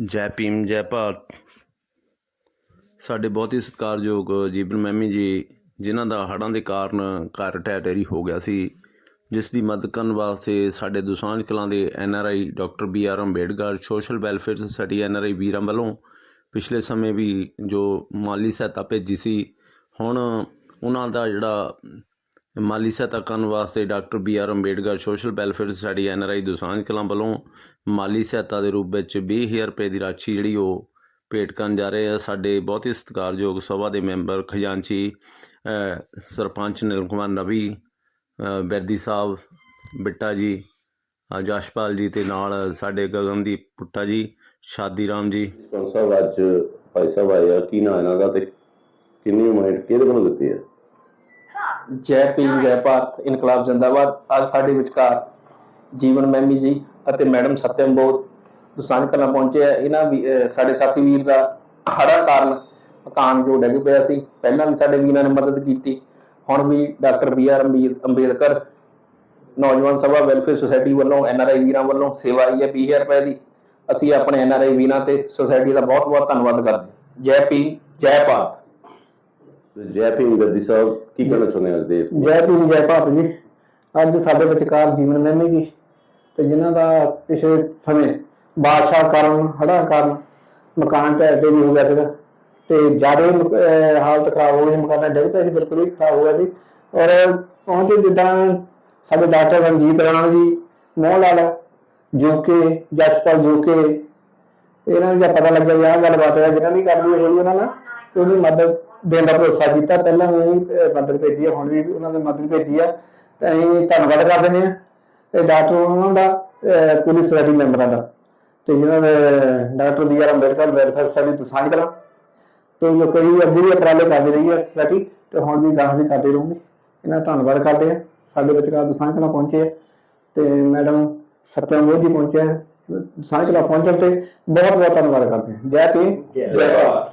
ਜੈ ਭੀਮ, ਜੈ ਭਾਰਤ। ਸਾਡੇ ਬਹੁਤ ਹੀ ਸਤਿਕਾਰਯੋਗ ਜੀਵਨ ਮਹਿਮੀ ਜੀ, ਜਿਨ੍ਹਾਂ ਦਾ ਹੜ੍ਹਾਂ ਦੇ ਕਾਰਨ ਘਰ ਢਹਿ ਢੇਰੀ ਹੋ ਗਿਆ ਸੀ, ਜਿਸ ਦੀ ਮਦਦ ਕਰਨ ਵਾਸਤੇ ਸਾਡੇ ਦੁਸਾਂਝ ਕਲਾਂ ਦੇ N R I doctor B R Ambedkar, social welfare society N R I ਵੀਰਾਂ ਵੱਲੋਂ ਪਿਛਲੇ ਸਮੇਂ ਵੀ ਜੋ ਮਾਲੀ ਸਹਾਇਤਾ ਭੇਜੀ ਸੀ, ਹੁਣ ਉਹਨਾਂ ਦਾ ਜਿਹੜਾ ਮਾਲੀ ਸਹਾਇਤਾ ਕਰਨ ਵਾਸਤੇ doctor B R Ambedkar social welfare society N R I Dusanjh Kalan ਵੱਲੋਂ ਮਾਲੀ ਸਹਾਇਤਾ ਦੇ ਰੂਪ ਵਿੱਚ 20000 ਰੁਪਏ ਦੀ ਰਾਸ਼ੀ ਜਿਹੜੀ ਉਹ ਭੇਟ ਕਰਨ ਜਾ ਰਹੇ ਆ। ਸਾਡੇ ਬਹੁਤ ਹੀ ਸਤਿਕਾਰਯੋਗ ਸਭਾ ਦੇ ਮੈਂਬਰ ਖਜ਼ਾਨਚੀ ਸਰਪੰਚ ਨਿਰਮ ਕੁਮਾਰ ਨਵੀ ਬੈਦੀ ਸਾਹਿਬ ਬਿੱਟਾ ਜੀ ਅ, ਜਸ਼ਪਾਲ ਜੀ ਤੇ ਨਾਲ ਸਾਡੇ ਗਗਨਦੀਪ ਪੁੱਟਾ ਜੀ ਸ਼ਾਦੀ ਰਾਮ ਜੀ। ਸਾਹਿਬ ਅੱਜ ਭਾਈ ਸਾਹਿਬ ਆਏ ਆ। ਕੀ ਨਾਂ ਇਹਨਾਂ ਦਾ ਤੇ ਕਿੰਨੀ ਉਮਰ ਕਿਹਦੇ ਕੋਲੋਂ ਦਿੱਤੀ ਹੈ ਜੈ ਭੀਮ, ਜੈ ਭਾਰਤ, ਇਨਕਲਾਬ ਜਿੰਦਾਬਾਦ। ਅੱਜ ਸਾਡੇ ਵਿਚਕਾਰ ਜੀਵਨ ਮਹਿਮੀ ਜੀ ਅਤੇ ਮੈਡਮ ਸਤਿਅਮ ਬੋਧ ਦੁਸਾਂਝ ਕਲਾਂ ਪਹੁੰਚੇ ਆ। ਇਹਨਾਂ ਸਾਡੇ ਸਾਥੀ ਵੀਰ ਦਾ ਹੜ੍ਹਾਂ ਕਾਰਨ ਮਕਾਨ ਜੋ ਡਿੱਗ ਪਿਆ ਸੀ, ਪਹਿਲਾਂ ਵੀ ਸਾਡੇ ਵੀਰਾਂ ਨੇ ਮਦਦ ਕੀਤੀ। ਹੁਣ ਵੀ ਡਾਕਟਰ ਬੀ ਆਰ ਅੰਬੇਦਕਰ ਨੌਜਵਾਨ ਸਭਾ ਵੈਲਫੇਅਰ ਸੁਸਾਇਟੀ ਵੱਲੋਂ ਐਨ ਆਰ ਆਈ ਵੀਰਾਂ ਵੱਲੋਂ ਸੇਵਾ ਆਈ ਹੈ 20000 ਰੁਪਏ ਦੀ। ਅਸੀਂ ਆਪਣੇ ਐਨ ਆਰ ਆਈ ਵੀਰਾਂ ਤੇ ਸੁਸਾਇਟੀ ਦਾ ਬਹੁਤ ਬਹੁਤ ਧੰਨਵਾਦ ਕਰਦੇ ਜੈ ਭੀਮ, ਜੈ ਭਾਰਤ। ਜੈ ਭੀਮ ਗੱਦੀ ਸਾਹਿਬ ਕੀ ਕਹਿਣਾ ਚਾਹੁੰਦੇ ਅੱਜ ਦੇ? ਜੈ ਭੀਮ ਜੈ ਭਾਰਤ ਜੀ। ਅੱਜ ਸਾਡੇ ਵਿਚਕਾਰ ਜੀਵਨ ਮਹਿਮੀ ਜੀ ਤੇ ਜਿਨ੍ਹਾਂ ਦਾ ਪਿਛਲੇ ਸਮੇਂ ਬਾਦਸ਼ਾਹ ਕਾਰਨ ਹੜ੍ਹਾਂ ਕਾਰਨ ਮਕਾਨ ਢਹਿ ਢੇਰੀ ਹੋ ਗਿਆ ਸੀਗਾ ਤੇ ਜ਼ਿਆਦਾ ਹਾਲਤ ਖਰਾਬ ਹੋ ਗਈ ਸੀ, ਡਿੱਗ ਪਏ ਸੀ ਬਿਲਕੁਲ ਹੀ ਖਰਾਬ ਹੋ ਗਿਆ ਸੀ। ਔਰ ਪਹੁੰਚੇ ਜਿੱਦਾਂ ਸਾਡੇ ਡਾਕਟਰ ਰਣਜੀਤ ਰਾਣਾ ਜੀ ਮੋਹਨ ਲਾਲ ਜੋਕੇ ਜਸਪਾਲ ਜੋਕੇ ਇਹਨਾਂ ਨੂੰ ਪਤਾ ਲੱਗਿਆ ਵੀ ਗੱਲਬਾਤ ਹੈ ਜਿਹਨਾਂ ਦੀ ਕਰਨੀ ਹੋਈ ਉਹਨਾਂ ਨਾਲ ਉਹਦੀ ਮਦਦ ਦੇਣ ਦਾ ਭਰੋਸਾ ਕੀਤਾ। ਪਹਿਲਾਂ ਵੀ ਮਦਦ ਭੇਜੀ ਹੈ ਹੁਣ ਵੀ ਉਹਨਾਂ ਨੇ ਮਦਦ ਭੇਜੀ ਆ। ਤੇ ਅਸੀਂ ਧੰਨਵਾਦ ਕਰਦੇ ਹਾਂ ਤੇ ਡਾਕਟਰ ਉਹਨਾਂ ਦਾ ਪੁਲਿਸ ਸੋਸਾਇਟੀ ਮੈਂਬਰਾਂ ਦਾ। ਤੇ ਜਿਹਨਾਂ ਦੇ doctor B R Ambedkar, welfare society ਤੋਂ ਸਾਂਝ ਤੇ ਜੋ ਕਈ ਅੱਗੇ ਵੀ ਉਪਰਾਲੇ ਕਰਦੇ ਰਹੀ ਹੈ ਸੋਸਾਇਟੀ। ਤੇ ਹੁਣ ਵੀ ਗਾਹਾਂ ਵੀ ਕਰਦੇ ਰਹੂੰਗੇ। ਇਹਨਾਂ ਧੰਨਵਾਦ ਕਰਦੇ ਆ। ਸਾਡੇ ਵਿਚਕਾਰ ਤੋਂ ਸਾਂਝ ਪਹੁੰਚੇ ਤੇ ਮੈਡਮ ਸਤਿਆਮ ਮੋਦੀ ਜੀ ਪਹੁੰਚੇ ਆ ਸਾਂਝ ਕਲਾਂ ਪਹੁੰਚਣ ਤੇ ਬਹੁਤ ਬਹੁਤ ਧੰਨਵਾਦ ਕਰਦੇ ਹਾਂ ਜੈ ਭੀਮ। ਜੈ ਭਾਰਤ।